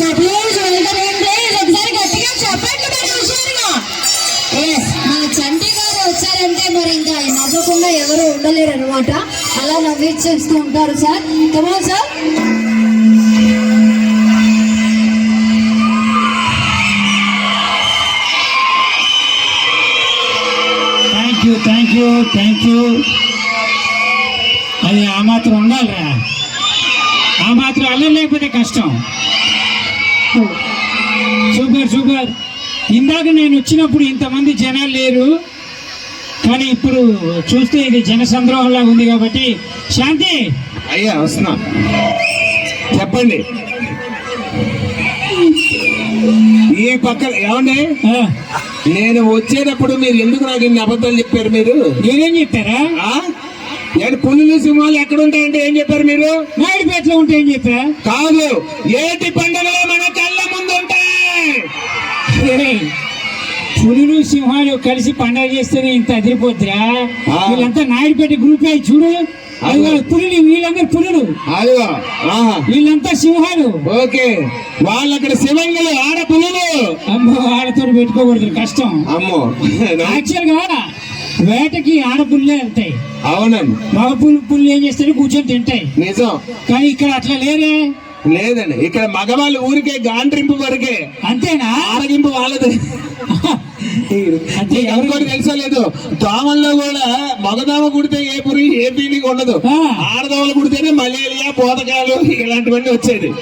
Suppose welcome please ఒకసారి గట్టిగా చెప్పండి మరి హుషారుగా Yes, మన చంటి గారు వచ్చారంటే మరి ఇంకా నవ్వకుండా ఎవరు ఉండలేరు అనమాట అలా నవ్విచ్చేస్తూ ఉంటారు sir. Comma sir thank you thank you thank you అది ఆ మాత్రం ఉండాలిరా. ఆ మాత్రం అల్లం లేకపోతే కష్టం. సూపర్ సూపర్ ఇందాక నేను వచ్చినప్పుడు ఇంతమంది జనాలు లేరు. కానీ ఇప్పుడు చూస్తే ఇది జనసంద్రోహంలాగా ఉంది కాబట్టి. శాంతి! అయ్యా వస్తున్నా. చెప్పండి. ఈ పక్కన ఏమండి? ఆ, నేను వచ్చేటప్పుడు మీరు ఎందుకు నాకు ఇన్ని అబద్ధాలు చెప్పారు మీరు? నేనేం చెప్పారా? ఆ? నేను పులులు సింహాలు ఎక్కడ ఉంటాయంటే ఏం చెప్పారు మీరు? నాయుడుపేటలో ఉంటే ఏం చెప్పా కాదు ఏటి పండుగలు మన కళ్ళ ఏయ్, పులులు సింహాలు కలిసి పండగ చేస్తేనే ఇంత అదిరిపోద్దిరా. వీళ్ళంతా నాయుడుపేట గ్రూప్ అయి చూడు. పులులు వీళ్ళందరూ పులులు. వీళ్ళంతా సింహాలు. ఓకే. వాళ్ళు అక్కడ శివంగులు ఆడ పులులు. అమ్మో ఆడతో పెట్టుకోకూడదు కష్టం. అమ్మో. యాక్చువల్గా వేటకి ఆడపుల్లే వెళ్తాయి. అవునండి. మగ పుల్లు పుల్లు ఏం చేస్తాయి కూర్చొని తింటాయి. నిజం. కానీ ఇక్కడ అట్లా లేరే. లేదండి. ఇక్కడ మగవాళ్ళు ఊరికే గాండ్రింపు వరకే. అంతేనా? ఆరగింపు వాళ్ళది. అంటే నీకు ఎవరు? ఇంకోటి తెలుసా లేదు దోమల్లో కూడా మగదోమ కుడితే ఏ పురి ఏ ఫీలింగ్ ఉండదు. ఆడదోమలు కుడితేనే మలేరియా పోతకాలు ఇలాంటివన్నీ వచ్చేది.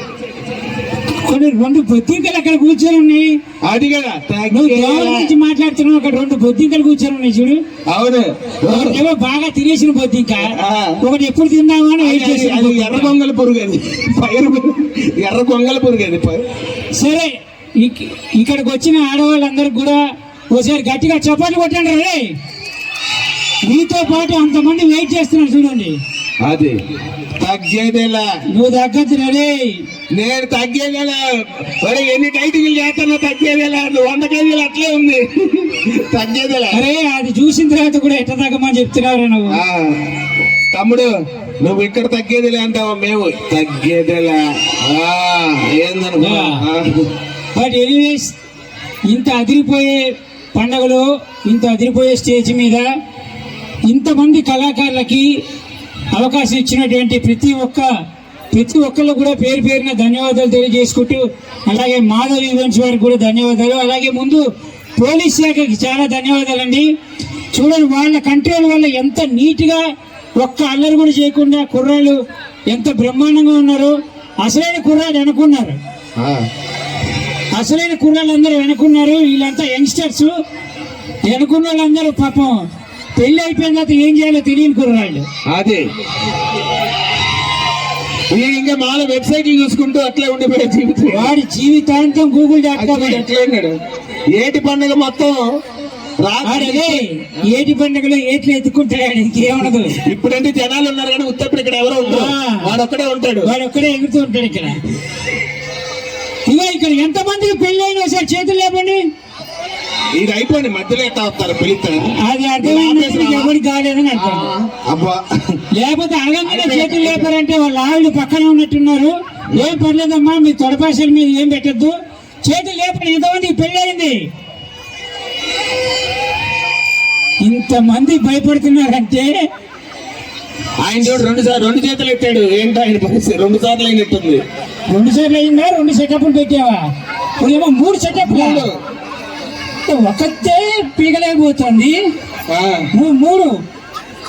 కొన్ని రెండు బొద్దింకలు అక్కడ కూర్చొని ఉన్నాయి. అది కదా నువ్వు తగ్గేలా. దేవుడి గురించి మాట్లాడుతున్నావు అక్కడ రెండు బొద్దింకలు కూర్చొని ఉన్నాయి చూడు. అవును. ఒకటేమో బాగా తినేసిన బొద్దింక. ఒకటి ఎప్పుడు తిందామా అని వెయిట్ చేసిన అది. ఎర్ర గొంగల పురుగు అది. పైరు ఎర్ర గొంగల పురుగు అది. సరే ఇక్- ఇక్కడికి వచ్చిన ఆడవాళ్ళందరికి కూడా ఒకసారి గట్టిగా చప్పట్లు కొట్టండి రే. మీతో పాటు అంతమంది వెయిట్ చేస్తున్నారు చూడండి. అది. తగ్గేదేలా. నువ్వు తగ్గద్దు రే నేను తగ్గేదేలా. మరి ఎన్ని టైటింగ్లు చేస్తానో తగ్గేదేలా. నువ్వు వంద కేజీలు అట్లే ఉంది. తగ్గేదేలా. అరే అది చూసిన తర్వాత కూడా ఎట్ట తగ్గమని చెప్తున్నావు నువ్వు? తమ్ముడు నువ్వు ఇక్కడ తగ్గేదిలే అంటావా? మేము తగ్గేదిలే. ఆ, ఏందనుకో. బట్ ఎనీవేస్ ఇంత అదిరిపోయే పండగలో ఇంత అదిరిపోయే స్టేజ్ మీద ఇంతమంది కళాకారులకి అవకాశం ఇచ్చినటువంటి ప్రతి ఒక్క ప్రతి ఒక్కళ్ళు కూడా పేరు పేరున ధన్యవాదాలు తెలియజేసుకుంటూ అలాగే మాధవ్ ఈవెంట్స్ వారికి కూడా ధన్యవాదాలు. అలాగే ముందు పోలీస్ శాఖకి చాలా ధన్యవాదాలండి. చూడండి వాళ్ళ కంట్రోల్ వల్ల ఎంత నీట్గా ఒక్క అల్లరి కూడా చేయకుండా కుర్రాళ్ళు ఎంత బ్రహ్మాండంగా ఉన్నారో అసలైన కుర్రాళ్ళు అనుకున్నారు అసలైన కుర్రాళ్ళందరూ వెనుకున్నారు. వీళ్ళంతా యంగ్స్టర్స్. వెనుకున్న వాళ్ళందరూ పాపం పెళ్ళి అయిపోయిన తర్వాత ఏం చేయాలో తెలియని కుర్రాళ్ళు. అది. ఇంకా మాల వెబ్సైట్లు చూసుకుంటూ అట్లే ఉండిపోయే జీవితం. వాడి జీవితాంతం గూగుల్ డాట్ కామ్ అది ఎట్లా ఉన్నాడు. ఏటి పండుగ మొత్తం వాడదే ఏటి పండుగలో ఏట్లు ఎత్తుకుంటాడు ఇంకేమనదు ఇప్పుడంటే జనాలు ఉన్నారు కానీ ఉత్తప్పుడు ఇక్కడ ఎవరో ఉంటారు ఆ. వాడు ఒక్కడే ఉంటాడు. వాడు ఒక్కడే ఎగురుతూ ఉంటాడు ఇక్కడ. ఇగో ఇక్కడ ఎంతమందికి పెళ్ళి అయినా సార్ చేతులు లేపండి. ఇది అయిపోయింది మధ్యలో ఎట్లా వస్తారు పిలుస్తారు? అది అర్థమైంది అబ్బా. లేకపోతే అడగంగానే చేతులు లేపారంటే వాళ్ళ ఆవిడ పక్కన ఉన్నట్టున్నారు. ఏం పర్లేదమ్మా మీ తొడపాసల మీద ఏం పెట్టద్దు. చేతులు లేపండి ఎంతమందికి పెళ్ళయింది? ఇంతమంది భయపడుతున్నారంటే ఆయన చూడు రెండు సార్లు రెండు చేతులు ఎత్తాడు. ఏంటో ఆయన పరిస్థితి? రెండు సార్లు అయినట్టుంది. రెండు సార్లు అయిందా? రెండు సెటప్లు పెట్టావా? ఇప్పుడేమో మూడు సెటప్లు ఒకతే పీగలేకపోతుంది. మూడు.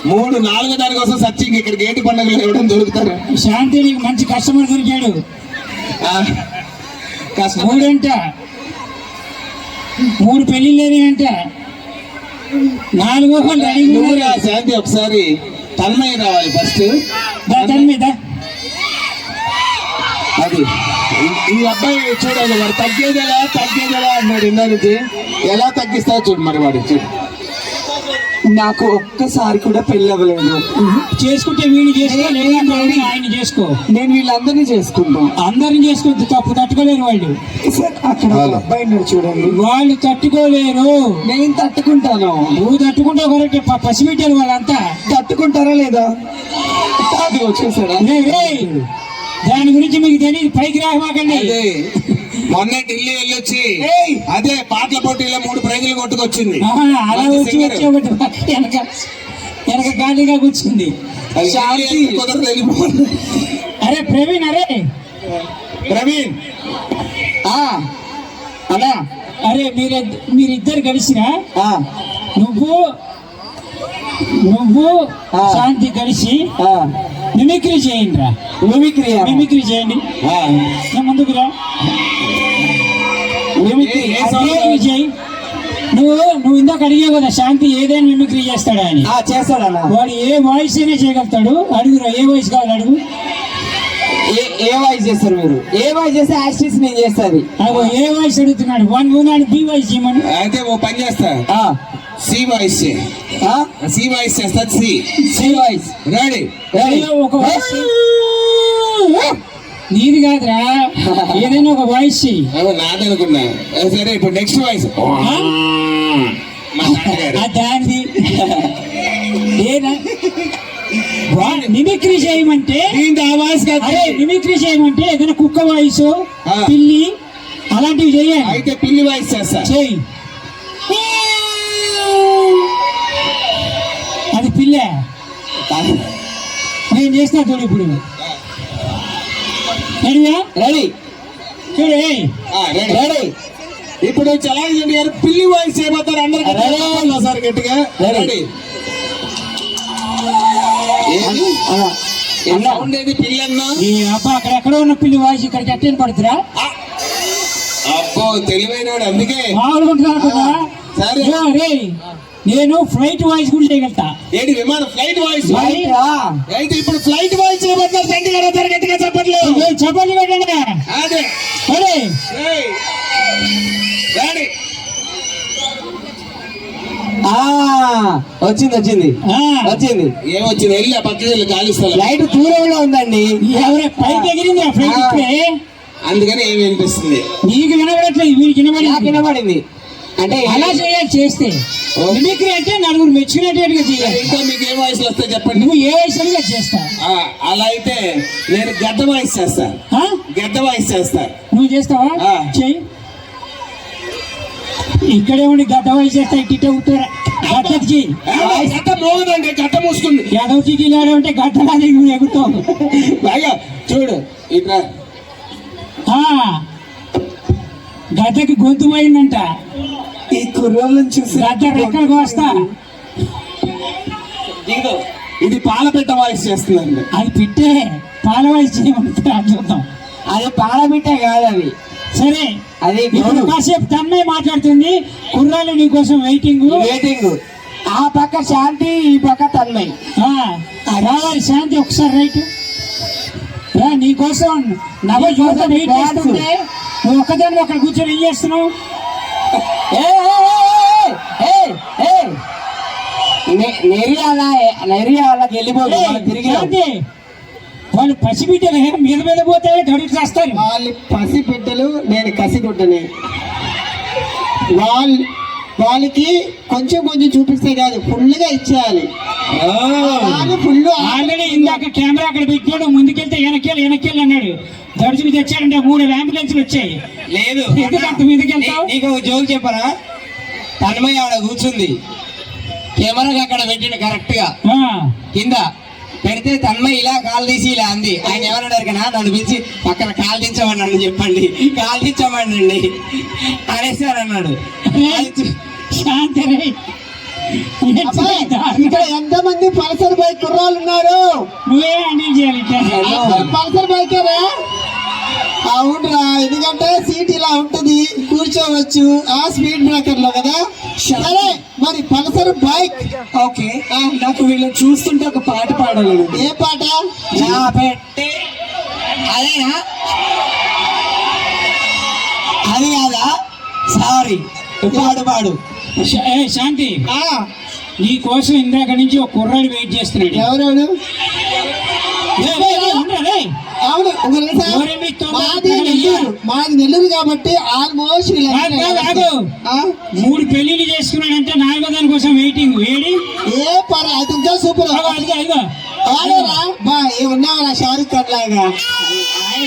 మూడు నాలుగో దానికోసం సర్చింగ్ ఇక్కడ గేటు పండుగలు ఇవ్వడం దొరుకుతారు? శాంతి నీకు మంచి కస్టమర్ దొరికాడు. మూడంట. మూడు పెళ్ళిళ్ళని అంట నాలుగో శాంతి ఒకసారి తన్మయ్య రావాలి ఫస్ట్. దాని మీద అది ఈ- అబ్బాయి చూడాలి వాడు. తగ్గేదేలా తగ్గేదేలా అన్నాడు ఇందా నుంచి. ఎలా తగ్గిస్తావు చూడు మరి వాడు. చూడు. నాకు ఒక్కసారి కూడా పెళ్ళి అవ్వలేదు. చేసుకుంటే వీళ్ళు చేసుకో లేదంటే ఆయన చేసుకో. నేను వీళ్ళందరినీ చేసుకుంటాం. అందరిని చేసుకుంటే తప్పు తట్టుకోలేరు వాళ్ళు. అక్కడ అబ్బాయి ఉన్నాడు చూడండి. వాళ్ళు తట్టుకోలేరు. నేను తట్టుకుంటాను. నువ్వు తట్టుకుంటావు కరెక్ట్ ప- పసిబిడ్డలు వాళ్ళంతా. తట్టుకుంటారా లేదా? అది రేయ్, దాని గురించి మీకు తెలియదు పైకి రామాకండి. అదే మొన్న ఢిల్లీ వెళ్ళొచ్చి! అదే పాటల పోటీలో మూడు ప్రైజులు కొట్టుకొచ్చింది. అలా వచ్చి. వచ్చి ఒకటి వెనక వెనక ఖాళీగా కూర్చుంది. అరే ప్రవీణ్ అరే! ప్రవీణ్! ఆ, అన్నా అరే మీరు మీరిద్దరు కలిసినా నువ్వు నువ్వు. శాంతి కలిసి మిమిక్రీ చేయండి రా మిమిక్రీ. మిమిక్రీ చేయండి. ఆ, నా ముందుకు రా. మిమిక్రీ చేయి. నువ్వు నువ్వు ఇందాక అడిగావు కదా శాంతి ఏదైనా మిమిక్రీ చేస్తాడా అని. ఆ, చేస్తాడన్నా. వాడు ఏ వాయిస్ అయినా చేయగలుగుతాడు. అడుగురా ఏ వాయిస్ కావాలి అడుగు. ఏ ఏ వాయిస్ చేస్తారు మీరు? ఏ వాయిస్ చేస్తే యాక్సిస్ నేను చేస్తుంది. అగో ఏ వాయిస్ అడుగుతున్నాడు? వన్ మూనాడు బి వాయిస్ చేయమను. అయితే ఓ పని చేస్తా. ఆ, సి వాయిస్ సి. వాయిస్ చేస్తా సి సి. Voice ready? ఒక వాయిస్. నీది కాదురా. ఏదైనా ఒక వాయిస్. చెయ్యి నాదనుకున్నా ఆ, సరే ఇప్పుడు నెక్స్ట్ వాయిస్. దానిది. ఏనా? మిమిక్రీ చేయమంటే? అరే మిమిక్రీ చేయమంటే ఏదైనా కుక్క వాయిస్. పిల్లి అలాంటివి చేయాలి. అయితే పిల్లి వాయిస్ చేస్తా. చెయ్యి నేను చేస్తా చూడు ఇప్పుడు. రెడీయా? రెడీ. చూడు ఇప్పుడు చలాయించండి గారు పిల్లి వాయిస్ చేయబోతారు అందరికి. రెడీ. సార్ గట్టిగా. రెడీ. ఏది పిల్లి అన్నా ఈ అబ్బా అక్కడ ఎక్కడో ఉన్న పిల్లి వాయిస్ ఇక్కడికి అట్టేని పడుతురా అబ్బో తెలివైనవాడు అందుకే. మామూలుగా ఉంటున్నారు సరే. నేను ఫ్లైట్ వాయిస్ కూడా చేయగలుగుతా. ఏంటి విమానం? ఫ్లైట్ వాయిస్ మరి? అయితే ఇప్పుడు ఫ్లైట్ వాయిస్ చేయబోతారు తండ్రి గారు. అందరు గట్టిగా చెప్పండి. పెట్టండి అదే. ఆ, వచ్చింది వచ్చింది. వచ్చింది. ఏమొచ్చింది? వెళ్ళి ఆ పక్కకి వెళ్ళి లైట్ దూరంలో ఉందండి. ఎవరే? పైకి ఎగిరింది? ఆ. ఫ్లైట్ అందుకని ఏమి వినిపిస్తుంది? నీకు వినబడట్లేదు వీరికి నాకు వినబడి వినబడింది. అంటే అలా చేయాలి చేస్తే. మిమిక్రీ అంటే నలుగురు మెచ్చుకునేటట్టుగా చేయాలి ఇంకా మీకు ఏ వాయిస్ వస్తే చెప్పండి. నువ్వు ఏ వయసులో చేస్తా? ఆ, అలా అయితే నేను గద్ద వాయిస్ చేస్తా? గద్ద వాయిస్ చేస్తా. నువ్వు చేస్తావా. చెయ్యి. ఇక్కడే ఉండి గద్ద వయసు చేస్తా ఇట్టే ఉంటారా గద్దకి చెయ్యి. గద్ద మోగదండి గద్ద మూసుకుంది. యాదవ్ చిటీలాడే ఉంటే గద్దలాగే నువ్వు ఎగుతావు బాగా చూడు ఇట్లా గద్దకి గొంతు పోయిందంట. కుర్రోళ్ళని చూసి రెక్కలు కోస్తా ఇది పాల పెట్ట వాయిస్ చేస్తుందండి. అది పిట్టే. పాల వయసు చేయమంటే అది చూద్దాం అది కాదు అది. సరే అది ఇప్పుడు కాసేపు తన్నే మాట్లాడుతుంది. కుర్రాళ్ళు నీ కోసం వెయిటింగ్ వెయిటింగ్ ఆ పక్క శాంతి ఈ పక్క తన్మయ్. రావాలి శాంతి ఒకసారి రైట్. రా నీ కోసం నవ యువత వెయిట్ చేస్తుంటే నువ్వు ఒక్కదాన్ని అక్కడ కూర్చొని ఏం చేస్తున్నావు? నెరియాలకి తిరిగి వాళ్ళు పసిబిడ్డలే మీద మీద పోతే గడుపు చేస్తారు వాళ్ళు పసి బిడ్డలు నేను కసిగుడ్డని. వాళ్ళు వాళ్ళకి కొంచెం కొంచెం చూపిస్తే కాదు ఫుల్గా ఇచ్చేయాలి. వాళ్ళు ఫుల్ ఆల్రెడీ ఇందాక కెమెరా అక్కడ పెట్టాడు ముందుకెళ్తే వెనకెళ్ళి వెనకెళ్ళి అన్నాడు. దర్శనం తెచ్చాడంటే మూడు అంబులెన్స్లు వచ్చాయి. లేదు? నీకు ఒక జోక్ చెప్పరా తన్మయ్య ఆడ కూర్చుంది. కెమెరాకి అక్కడ పెట్టిండు కరెక్ట్గా కింద పెడితే తన్మయ్య ఇలా కాలు తీసి ఇలా అంది. ఆయన ఏమన్నాడు కదా నన్ను పిలిచి పక్కన కాలు నన్ను చెప్పండి. కాలు దించమండి అనేసి అని అన్నాడు. అది చూ- శాంతి రే. అబ్బాయి, ఇక్కడ ఎంత మంది పల్సర్ బైక్ కుర్రాళ్ళు ఉన్నారు నువ్వే హ్యాండిల్ చేయాలి. పల్సర్ బైకేనా అవునరా ఎందుకంటే సీట్ ఇలా ఉంటుంది కూర్చోవచ్చు. ఆ స్పీడ్ బ్రేకర్లో కదా సరే మరి పల్సర్ బైక్ ఓకే. నాకు వీళ్ళని చూస్తుంటే ఒక పాట పాడాలి ఏ పాట? నా పెట్టే. అదేనా అది కాదా? సారీ పాడు పాడు. శాంతి. ఆ, నీ కోసం ఇందాక నుంచి ఒక కుర్రాడు వెయిట్ చేస్తున్నాడు. ఎవరెవరు ఏ, ఏ, ఏ, ఉండరా, రే. అవును ఒక నిమిషం. ఎవరే మీ తోట? మాది నెల్లూరు. కాబట్టి ఆల్మోస్ట్. మూడు పెళ్ళిళ్ళు చేసుకున్నాడంటే నాలుగో దాని కోసం వెయిటింగ్. వేడి ఏ పర్లేదు అది ఇంకా సూపర్ ఏమన్నావా షారుఖ్ ఖాన్ లాగా?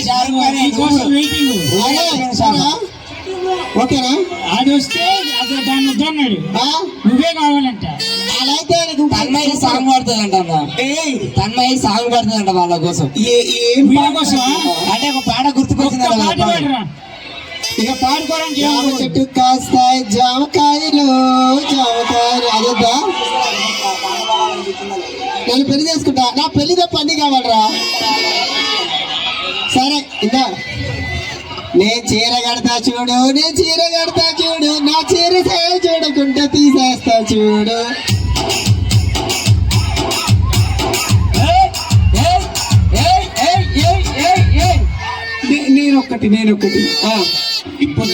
షారుఖ్ ఖాన్ వెయిటింగ్? ఓకేనా? అది వస్తే దాన్ని వద్దన్నాడు? నువ్వే కావాలంట. అలా అయితే నీకు తన్మయి సాంగ్ పడుతుందంట అన్న. ఏయ్, తన్మయి సాంగ్ పడుతుందంట వాళ్ళ కోసం? అంటే ఒక పాట గుర్తుకొచ్చిందంట ఇక పాడుకోవడానికి జామ ఏమవుతుంది? చెట్టు కాస్తాయి జామకాయలు జామకాయలు. అదేదా నేను పెళ్ళి చేసుకుంటా. నా పెళ్ళి తప్ప అన్ని కావాలరా. సరే ఇందా. నేను చీర కడతా చూడు నేను చీర కడతా చూడు నా చీర సాయ చూడకుండా తీసేస్తా చూడు. ఏయ్, ఏయ్, ఏయ్, ఏయ్, ఏయ్, ఏయ్, ఏయ్. నేను ఒక్కటి నేను ఒక్కటి ఇప్పుడు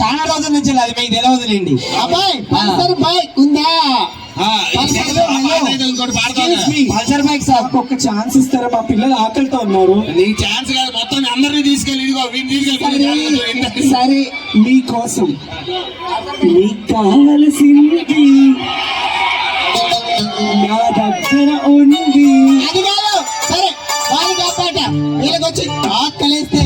చాలా రోజుల నుంచి అది మీకు తెలియదులేండి. అబ్బాయి పల్సర్ బైక్ ఉందా? బైక్ సార్ ఒక్క ఛాన్స్ ఇస్తారా? మా పిల్లలు ఆకలితో ఉన్నారు. నీ ఛాన్స్ కాదు మొత్తం అందరినీ తీసుకెళ్ళి ఇదిగో తీసుకెళ్ళి. సరే మీకోసం మీకు కావలసింది నా దగ్గర ఉంది. అది కాదు సరే వాళ్ళకి ఆ పాట. వీళ్ళకి వచ్చి ఆకలిస్తే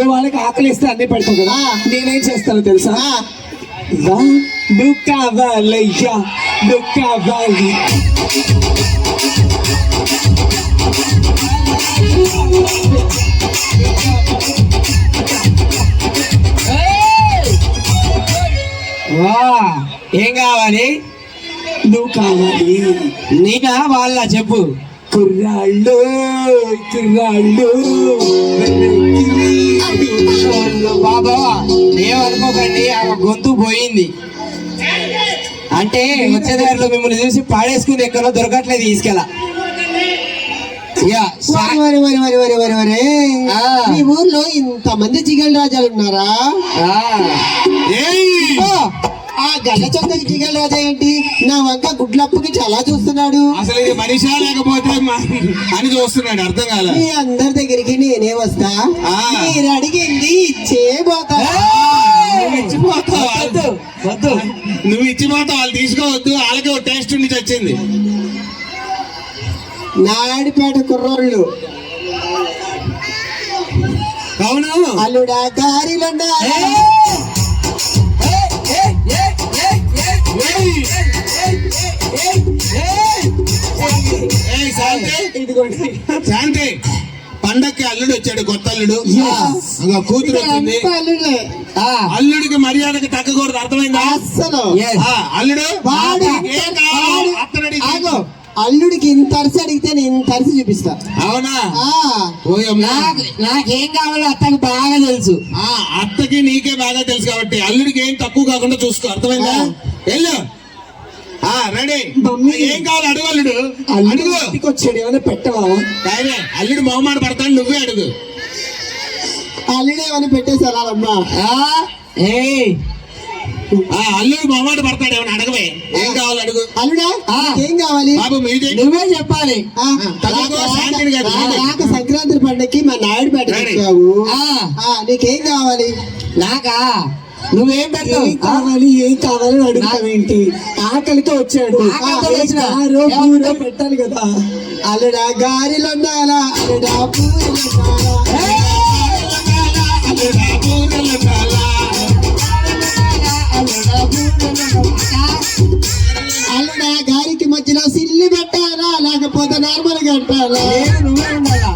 నువ్వు వాళ్ళకి ఆకలిస్తే అన్ని పెడతావు కదా? నేనేం చేస్తానో తెలుసా? కావాలయ్యా కావాలి ఏం కావాలి? నువ్వు కావాలి. నీకా వాళ్ళ చెప్పు. కుర్రాళ్ళు కుర్రాళ్ళు బాబా ఏమనుకోకండి ఆమె గొంతు పోయింది. అంటే వచ్చే దారిలో మిమ్మల్ని చూసి పాడేసుకుని ఎక్కడో దొరకట్లేదు తీసుకెళ్ళ. ఈ ఊర్లో ఇంతమంది జిగల్ రాజాలు ఉన్నారా? ఆ, గల్ల చొక్కకి ఏంటి నా వంక గుడ్లప్పుకి చాలా చూస్తున్నాడు. అసలు ఇది మనిషా లేకపోతే అని చూస్తున్నాడు అర్థం కాల. మీ అందరి దగ్గరికి నేనే వస్తా. మీరు అడిగింది ఇచ్చేపోతా వద్దు, వద్దు. నువ్వు ఇచ్చి మాత్రం వాళ్ళు తీసుకోవద్దు. వాళ్ళకి ఒక టేస్ట్ నుంచి వచ్చింది నాయుడుపేట కుర్రోళ్ళు. అవును. అల్లుడా గారిలో పండక్కి అల్లుడు వచ్చాడు కొత్త అల్లుడు. కూతురు వచ్చింది. అంతా అల్లుడే? ఆ, అల్లుడికి మర్యాదకి తగ్గకూడదు అర్థమైందా. ఆ, అల్లుడు. అల్లుడికి ఇంత అరిసి అడిగితే నేను ఇంత అరిసి చూపిస్తా. అవునా? నాకు కావాలో అత్తకు బాగా తెలుసు. ఆ అత్తకి నీకే బాగా తెలుసు కాబట్టి అల్లుడికి ఏం తక్కువ కాకుండా చూసుకో అర్థమైందా? వెళ్ళు. రెడీ. ఏం కావాలి అడుగు అల్లుడు. అల్లుడు వచ్చాడు ఏమైనా పెట్టవా? అల్లుడు మొహమాట పడతాడు నువ్వే అడుగు. అల్లుడు ఏమైనా పెట్టేశారమ్మా ఆ, ఏయ్. ఆ అల్లుడు మొహమాట పడతాడు ఏమన్నా అడగవే. ఏం కావాలి అడుగు? అల్లుడా. ఏం కావాలి? బాబు మీది. నువ్వే చెప్పాలి. రాక సంక్రాంతి పండక్కి మా నాయుడు. పెట్టావు ఆ, నీకేం కావాలి? నాకా? నువ్వేం పెడతావు ఏం కావాలి ఏం కావాలి అని అడుగుతావేంటి ఆకలితో వచ్చాడు. ఆకలితో ఆ, ఏ వచ్చినా? కారో ఏమంటావు? పూరో పెట్టాలి కదా? అల్లుడా గారిలో ఉండాలా అల్లుడా పూరిలో ఉండాలా గారికి మధ్యలో సిల్లి పెట్టాలా? లేకపోతే నార్మల్గా పెట్టాలా? లేదు నువ్వే ఉండాలా?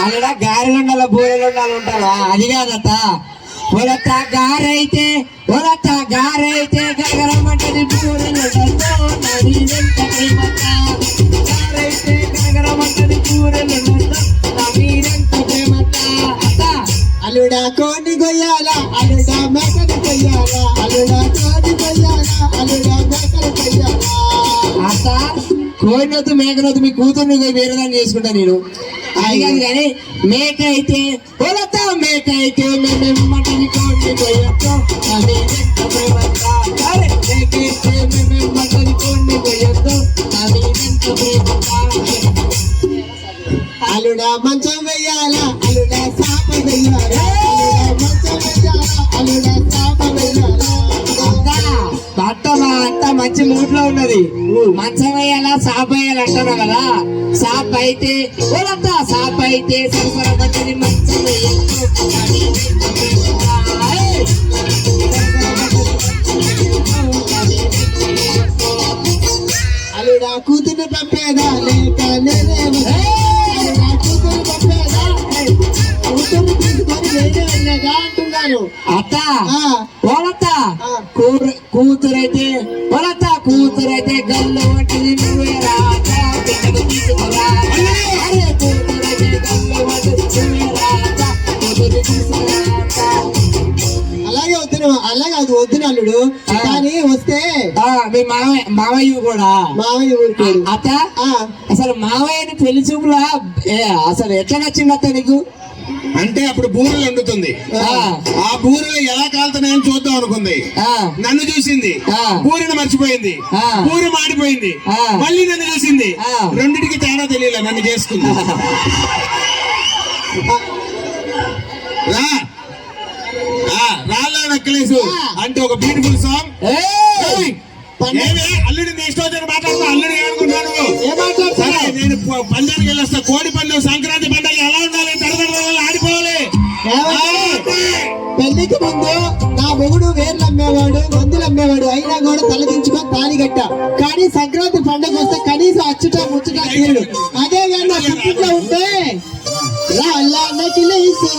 అక్కడ గారెలు ఉండాలా బూరెలు ఉండాలి ఉంటావా అది కాదత్త. ఒలత్త గారైతే ఒలత్త గారైతే గగరమంటది బూరెలు నన్ను నడి వెంట ప్రేమత్త గారైతే గగరమంటది బూరెలు నన్ను నడి వెంట ప్రేమత్త అత్త అల్లుడా కోడి కొయ్యాలా? అల్లుడా మేకలు కొయ్యాలా? అల్లుడా కోడి కొయ్యాలా? అల్లుడా మేకలు కొయ్యాలా? అత్త కోరినొద్దు మేకనొద్దు మీ కూతుర్ని వేరే దాన్ని చేసుకుంటా నేను. అది కాదు కానీ మేక అయితే కొలతా మేక అయితే మేమెమ్మటిని కోడి కొయ్యొచ్చు అది మేక అయితే మేమెమ్మటిని కోడి కొయ్యొచ్చు అలుడా మంచం మంచి మూడ్లో ఉన్నది. మంచం వేయాలా? సాప్ వేయాలి? కదా? సాప్ అయితే ఓలత్త సాప్ అయితే సరసర మంచిది మంచం కూతురు పంపేదా? లేక కూతురు పంపేదా? కూతురు తీసుకొని అంటున్నాను. అత్త ఓలత్త కూతురైతే ఓలత్త అలాగే వద్దును అలాగే అది వద్దును అల్లుడు. కానీ వస్తే మీ మావయ్య మావయ్య కూడా. ఊరుకోడు అత్త అసలు మావయ్యని పెళ్ళి చూపులా ఏ, అసలు ఎట్లా నచ్చింది అత్త నీకు? అంటే అప్పుడు బూరెలు వండుతుంది. ఆ, బూరెలు ఎలా కాలుతున్నాయని చూద్దాం అనుకుంది. నన్ను చూసింది. పూరిని మర్చిపోయింది. పూరి మాడిపోయింది. మళ్ళీ నన్ను చూసింది. రెండిటికి తేడా తెలియలే నన్ను చేసుకుంది. రా. రాళ్ళ నక్కలేసు. అంటే ఒక బ్యూటిఫుల్ సాంగ్ అల్లుడి నెక్స్ట్ వచ్చి మాట్లాడుతా అల్లుడి అనుకుంటాను? సరే నేను పందానికి వెళ్ళొస్తా. కోడి పందెం సంక్రాంతి పండుగ ఎలా ఉండాలి? పెళ్ళికి ముందు నా మొగుడు వేర్లు అమ్మేవాడు మందులు అమ్మేవాడు. అయినా కూడా తలదించుకొని తాళి కట్ట. కానీ సంక్రాంతి పండుగ వస్తే కనీసం అచ్చుట ముచ్చుట తీరుడు అదే కానీ నా పుట్టింట్లో ఉంటే? రా అల్లా నకిలీసు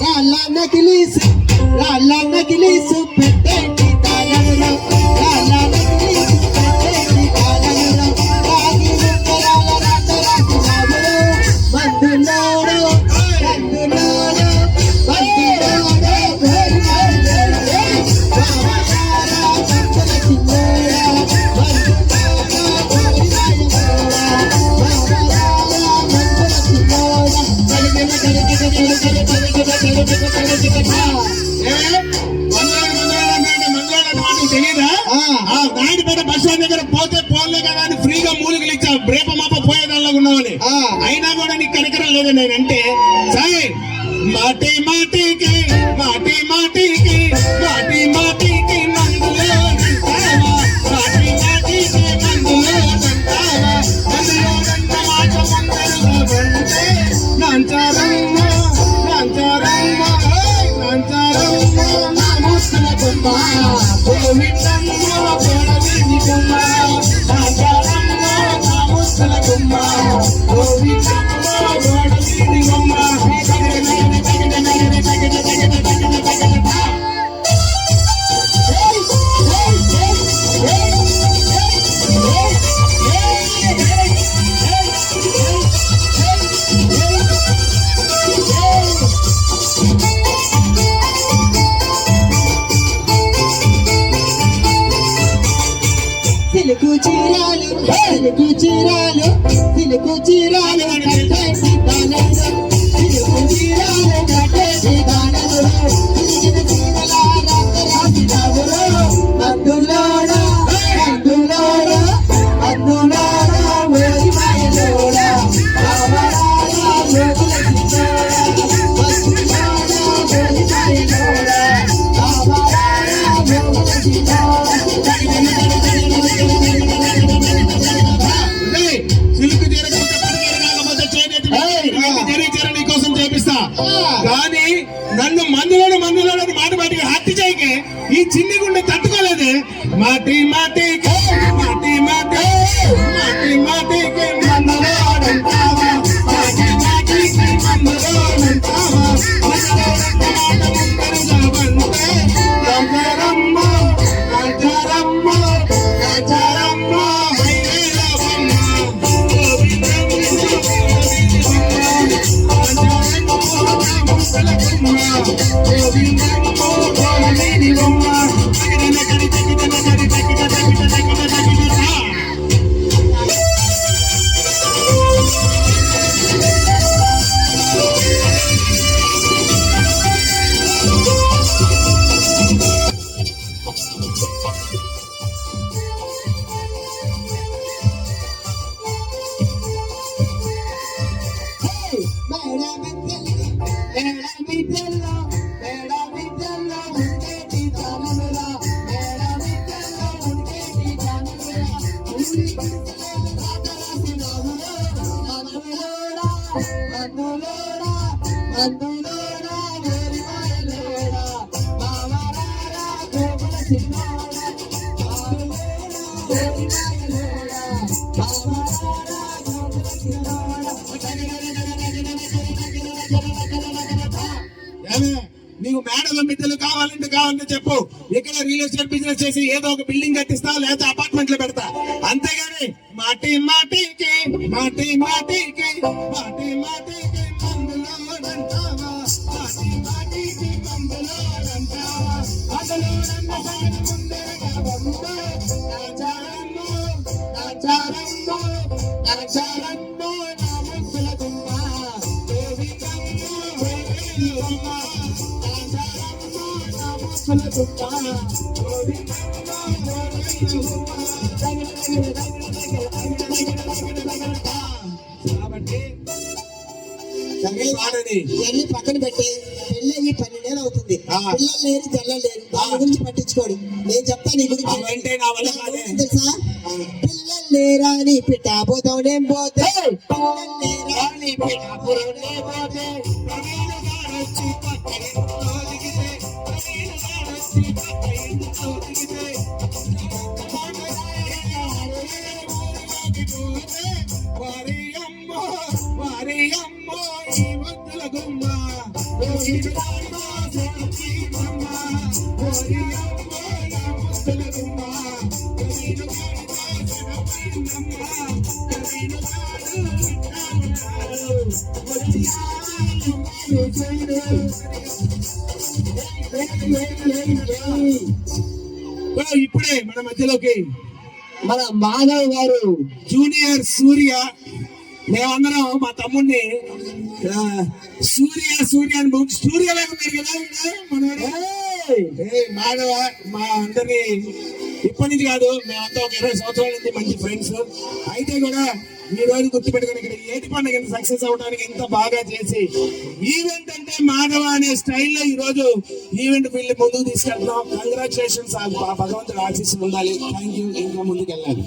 రా అల్లా నకిలీసు రా అల్లా నకిలీసు పెట్టేటి తాళములో రా నకిలీసు పెట్టేటి తాళములో రాగి ముక్కలాల రాత రాసినాములో మందులోడు. నీకు లేదు నేనంటే సాయి మా టీం చీరాలు సిలుకు చీరాలు సిలుకు చీరాలు మాటి మాటికి ఏమే, నీకు మేడల మిద్దెలు కావాలంటే కావాలంటే చెప్పు. ఇక్కడ రియల్ ఎస్టేట్ బిజినెస్ చేసి ఏదో ఒక బిల్డింగ్ కట్టిస్తా లేదా అపార్ట్మెంట్లు పెడతా. అంతేగాని మాటి మాటికి మాటి మాటికి మాటి మాటికి మందులోడంటావా? మాటి మాటికి మందులోడంటావా? అసలు ముందరగా బొమ్మ నాచారమ్మో నాచారమ్మో నాచారమ్మో నా ముక్కుల గుమ్మ. దేవికమ్మో వేలుమ్మ కాబట్టి వాడని ఇవన్నీ పక్కన పెట్టి పెళ్ళి పన్నెండేళ్ళు అవుతుంది. పిల్లలు లేరు జల్లలు లేరు. దాని గురించి పట్టించుకోడు. నేను చెప్తాను నీ గురించి. తెలుసా? పిల్లలు లేరా అని నేను పోతే. పిల్లలు లేరా అని నేను పోతే. గారొచ్చి పక్క ఓ, ఇప్పుడే మన మధ్యలోకి. మన మాధవ్ గారు జూనియర్ సూర్య. మేమందరం మా తమ్ముడిని సూర్య సూర్య అని సూర్య మాధవ మా అందరినీ ఇప్పటి నుంచి కాదు మేమంతా ఒక ఇరవై సంవత్సరాల నుంచి మంచి ఫ్రెండ్స్ అయితే కూడా ఈ రోజు గుర్తుపెట్టుకుని ఇక్కడ ఏటి పండుగ సక్సెస్ అవడానికి ఇంత బాగా చేసి ఈవెంట్ అంటే మాధవ అనే స్టైల్లో ఈ రోజు ఈవెంట్ వీళ్ళు ముందుకు తీసుకెళ్తున్నాం. కంగ్రాచులేషన్స్ భగవంతుడు ఆశీస్సులు ఉండాలి. థ్యాంక్ యూ ఇంకా ముందుకు వెళ్ళాలి